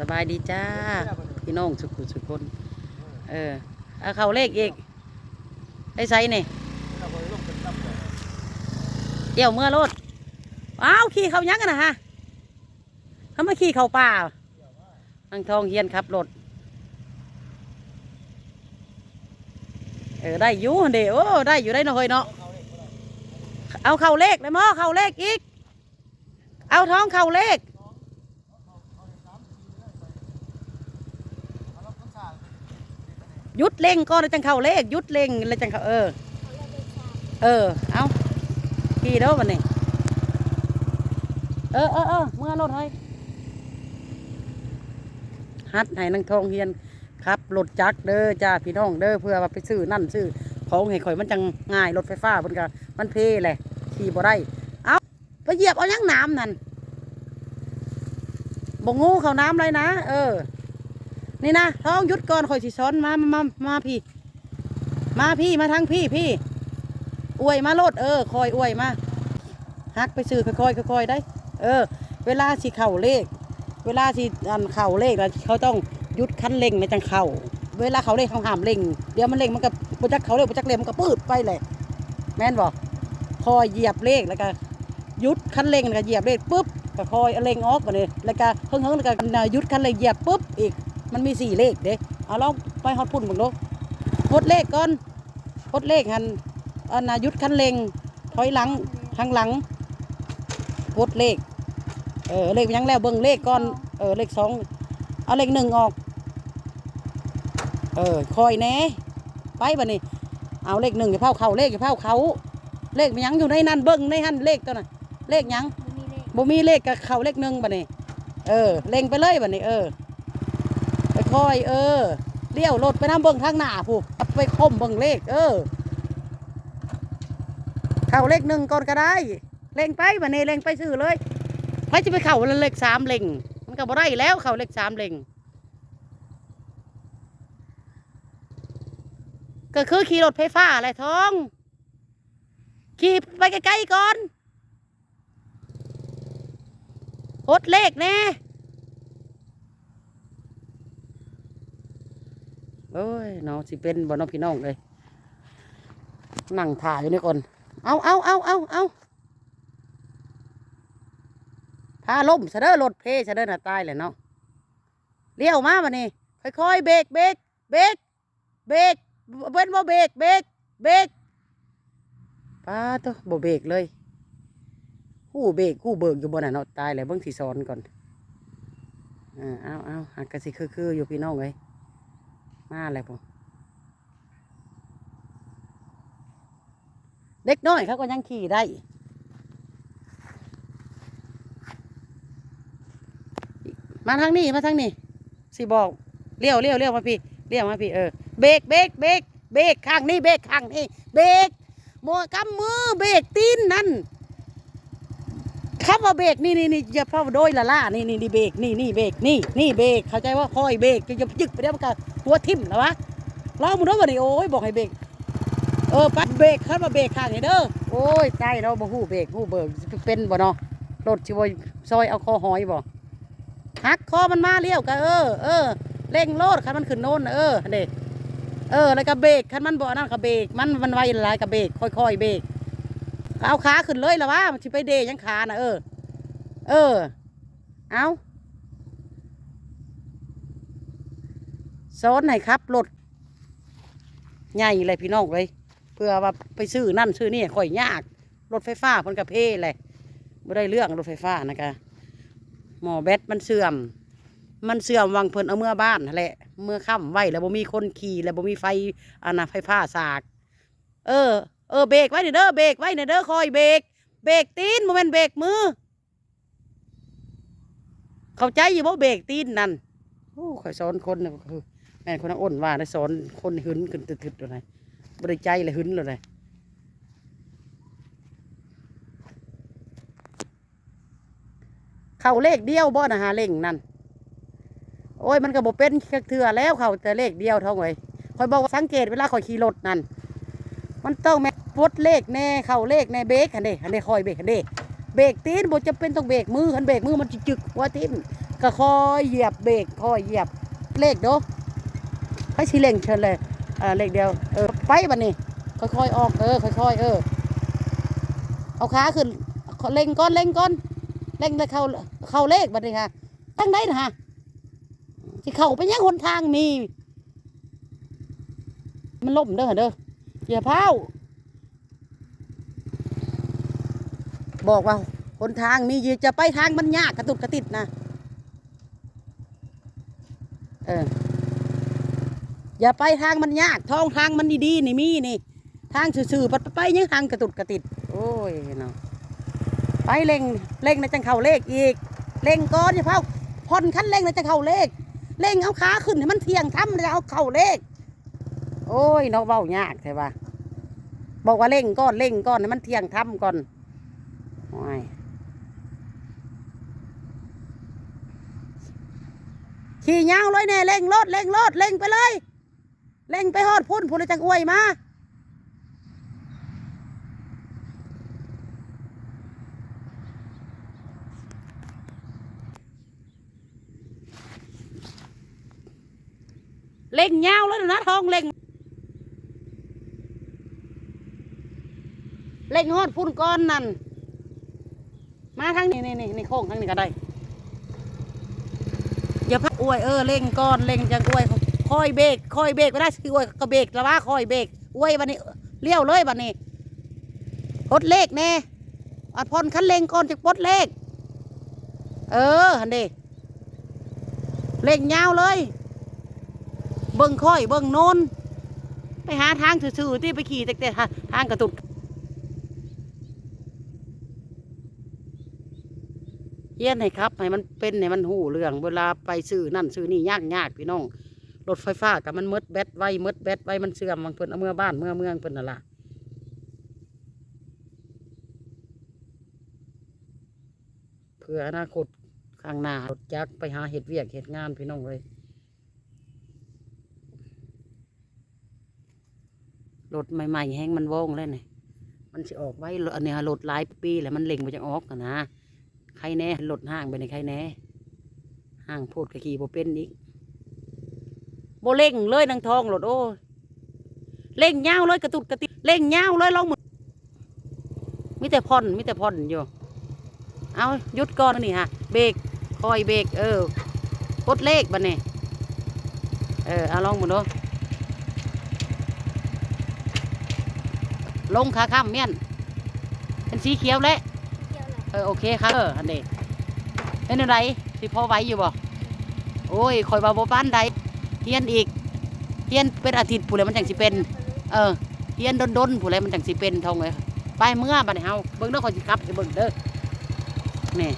สบายดีจ้า พี่น้องสุขุสุคน เออเอาเข้าเลขอีกไอ้ไซนี่เดี่ยวเมื่อรถอ้าวขี่เขายังกันนะฮะเขามาขี่เขาป่าทางทองเฮียนครับรถเออได้อยู่หั่นเดีโอ้ได้อยู่ได้หน่อยเนาะเอาเข่าเลขเลยมั้เข่าเลขอีก เอาท้องเข่าเลข ยุดเล่งก่อนแล้วจังเข้าเลขยุดเล่งแล้วจังเข้าเออ เออ เอาขี่เด้อวันนี้เออเออเออเมื่อรถให้ฮัดให้นางทองเฮียนครับรถจักรเด้อจ้าพี่น้องเด้อเพื่อว่าไปซื้อนั่นซื้อของให้ข่อยมันจังง่ายรถไฟฟ้าเพิ่นก็มันเพแหละขี่บ่ได้เอาไปเหยียบเอายังน้ำนั่นบ่งูเข้าน้ำเลยนะ เออ นี่นะท้องหยุดก่อนคอยสิซ้อนมามามามาพี่ มาพี่มาทางพี่พี่ อวยมาโลดเออคอยอวยมาฮักไปซื้อค่อยๆค่อยๆได้ เออ เวลาสิเข่าเลข เวลาสิอันเข่าเลขแล้วเขาต้องหยุดคันเร่งในจังเข่าเวลาเขาเลขเขาห้ามเร่งเดี๋ยวมันเร่งมันก็บจักเขาเลขบจักเร่งมันก็ปืดไปเลยแม่นบอกคอยเหยียบเลขแล้วก็หยุดคันเร่งแล้วก็เหยียบเลขปุ๊บก็คอยเอาเร่งออกมาเลยแล้วก็เฮิงๆแล้วก็หยุดคันเร่งเหยียบปุ๊บอีก มันมีสี่เลขเด้เอาลองไปฮอดพุ่นมึงดูพดเลขก่อนพดเลขหันอันนายุดคันเร่งถอยหลังทางหลังพดเลขเออเลขยังแล้วเบิ่งเลขก่อนเออเลขสองเอาเลขหนึ่งออก เออคอยแหน่ไปบ่นี่เอาเลขหนึ่งอย่าเผาเขาเลขอย่าเผาเขาเลขมันยังอยู่ในนั้นเบิ่งในหันเลขตัวน่ะเลขหยังบ่มีเลขบ่มีเลขกับเขาเลขหนึ่งบ่นี่เออเล็งไปเลยบ่นี่เออไป คอย เออเลี้ยวรถไปน้ำเบิ่งทางหน้าผู้ไปคมเบิ่งเลข เออ เข้าเลขหนึ่งก่อนก็ได้ เล็งไปบ่นี่เล็งไปซื้อเลยไปจะไปเข้าเลขสามเล็งมันก็บ่ได้แล้วเข้าเลขสามเล็งก็คือขี่รถไฟฟ้าอะไรท้อง ขี่ไปใกล้ๆก่อนโหดเลขแน่ โอ้ยน้องสิเป็นบ่น้องพี่น้องเลยนั่งถ่ายอยู่นี่ก่อนเอาเอาเอาเอาเอาพาล่มเสะเด้อรถเพเสะเด้อน่ะตายเลยเนาะเลี้ยวมาบัดนี้ค่อยๆเบรกเบรกเบรกเบรกเบิ้นบ่เบรกเบรกเบรกป้าตัวบ่เบรกเลยกู้เบรกกู้เบิกอยู่บนน่ะเนาะตายเลยเบิ่งสีซ้อนก่อนอ่าเอาเอาหักกะสิคือๆอยู่พี่น้องเลย มาแล้วผมเด็กน้อยเขาก็ยังขี่ได้มาทางนี้มาทางนี้สิบอกเลี้ยวเลี้ยวเลี้ยวมาพี่เลี้ยวมาพี่เออเบรกเบรกเบรกเบรกข้างนี้เบรกข้างนี้เบรกโมกำมือเบรกตีนนั่น ครับว่าเบรกนี่นี่นี่อย่าเพ่อโดยละล่านี่นี่นี่เบรกนี่นี่เบรกนี่นี่เบรกเข้าใจว่าคอยเบรกจะยึกไปได้มันก็หัวทิ่มแล้ววะลองมึงด้วยวันนี้โอ้ยบอกให้เบรกเออปัดเบรกคันว่าเบรกข้างนี่เด้อโอ้ยใจเราบ่ฮู้เบรกฮู้เบิกเป็นบ่เนาะรถชิวซอยเอาคอหอยบ่หักคอมันมาเลี้ยวก็เออเออเร่งโลดคันมันขึ้นโน่นเออเด็กเออแล้วก็เบรกคันมันบ่นั่นก็เบรกมันมันไวหลายก็เบรกค่อยๆเบรก เอาขาขึ้นเลยละวะมันสิไปเดยังขานะเออ เออ เอาซ้อนให้ครับรถใหญ่เลยพี่น้องเลย เพื่อว่าไปซื้อนั่นซื้อนี่ค่อยยาก รถไฟฟ้าพิ่นกระเพเลยไม่ได้เรื่องรถไฟฟ้านะคะหมอแบตมันเสื่อม มันเสื่อมวังเพิ่นเอาเมื่อบ้านแหละ เมื่อค่ำไว้แล้วบ่มีคนขี่แล้วบ่มีไฟอนนะไฟฟ้าสาก เออ เออเบรกไว้เด้อเด้อเบรกไว้เด้อคอยเบรกเบรกตีนโมเมนเบรกมือ เข้าใจอยู่ว่าเบรกตีนนั่นโอ้ข่อยสอนคนน่ะคือแม่คนนั้นอ้นว่าได้สอนคนหึนขึ้นตึดๆอะไรบริใจเลยหึนเลยเข้าเลขเดียวบ่นะหาเล่งนั่นโอ้ยมันก็บ่เป็นเถื่อแล้วเขาแต่เลขเดียวเท่าไหร่คอยบอกว่าสังเกตเวลาคอยขี่รถนั่น มันต้องแม่ ปดเลขแน่เข้าเลขแน่เบรกหันเด้หันเด้คอยเบรกหันเด้เบรกตีนบ่จะเป็นต้องเบรกมือหันเบรกมือมันจิจึกหัวทิ่มก็คอยเหยียบเบรกคอยเหยียบเลขเด้อให้ชี้เล่งเชิญเลยเออเลขเดียวเออไปบัดนี้ค่อยๆออกเออค่อยๆเออ เอาขาขึ้นเล่งก้อนเล่งก้อนเล่งแล้วเข้าเข้าเลขบัดนี้ค่ะตั้งได้นะฮะที่เข้าไปยังหนทางมี มันล่มเด้อเด้ออย่าเผา บอกว่าหนทางมีอยู่จะไปทางมันยากกระตุกกระติดนะเอออย่าไปทางมันยากท้องทางมันดีๆนี่มีนี่ ทางสื่อๆไปไปยังทางกระตุดกระติด โอ้ยเนาะไปเร่งเร่งในจังเข่าเลขอีกเร่งก่อนอย่าเผาผ่อนคันเร่งในจังเข่าเลขเร่งเอาขาขึ้นให้มันเที่ยงทำแล้วเอาเข่าเลข โอ้ยเนาะเว้ายากใช่ปะบอกว่าเร่งก้อนเร่งก้อนให้มันเที่ยงทำก่อน โอ้ขี่ยาวเลยแน่เร่งรถเร่งรถเร่งไปเลยเร่งไปฮอดพุ่นพุ่นเลยจังอวยมาเร่งยาวเลยนะทองเร่งเร่งฮอดพุ่นก้อนนั่น มาทางนี้นี่นี่นี่โค้งทางนี้ก็ได้อย่าพักอวยเออเร่งก้อนเร่งจังอวยคอยเบรกคอยเบรกไม่ได้คืออวยก็เบรกแล้วว่าคอยเบรกอวยบันนี้เลี้ยวเลยบันนี้ปลดเลขแน่อัดพรคันเร่งก่อนจะปลดเลข เออหันเดเร่งยาวเลย เบิ่งค่อยเบิ่งโนนไปหาทางซื่อๆที่ไปขี่แต่ทางกระตุด เฮียนให้ครับให้มันเป็นให้มันหูเรื่องเวลาไปซื้อนั่นซื้อนี่ยากยากพี่น้องรถไฟฟ้ากับมันหมดแบตไว้หมดแบตไว้มันเสื่อมบางเพิ่นเอาเมื่อบ้านเมื่อเมืองเพิ่นน่ะล่ะเพื่ออนาคตข้างหน้ารถจักไปหาเห็ดเวียกเห็ดงานพี่น้องเลยรถใหม่ๆแห้งมันว่องเลยนี่มันสิออกไว้อันนี้รถหลายปีแล้วมันเล็งมาจะออกกันนะ ใครแน่รถห้างไปในใครแน่ห้างโพดกะขี่โบเป็นอีกโบเล่งเลยนางทองรถโอ้เล่งยาวเลยกระตุกกระติเล่งยาวเลยลองมือมีแต่พ่อนมีแต่พ่อนอยู่เอายุดก่อนนี่ฮะเบรกคอยเบรกเออกดเลขบันนี่เออเอาลองมือดูลงขาข้ามเมียนเป็นสีเขียวแล้ว เออโอเคครับเอออันนี้เป็นอะไรสิพ่อไว้อยู่บ่โอ้ยคอยบาบ่ปานใดเฮียนอีกเฮียนเป็นอาทิตย์ผู้ใดมันจังสิเป็น เออเฮียนดนดนผู้ใดมันจังสิเป็นทองเลยไปเมื่อบัดเฮาเบิ่งเด้อคอยสิครับเบิ่งเด้อนี่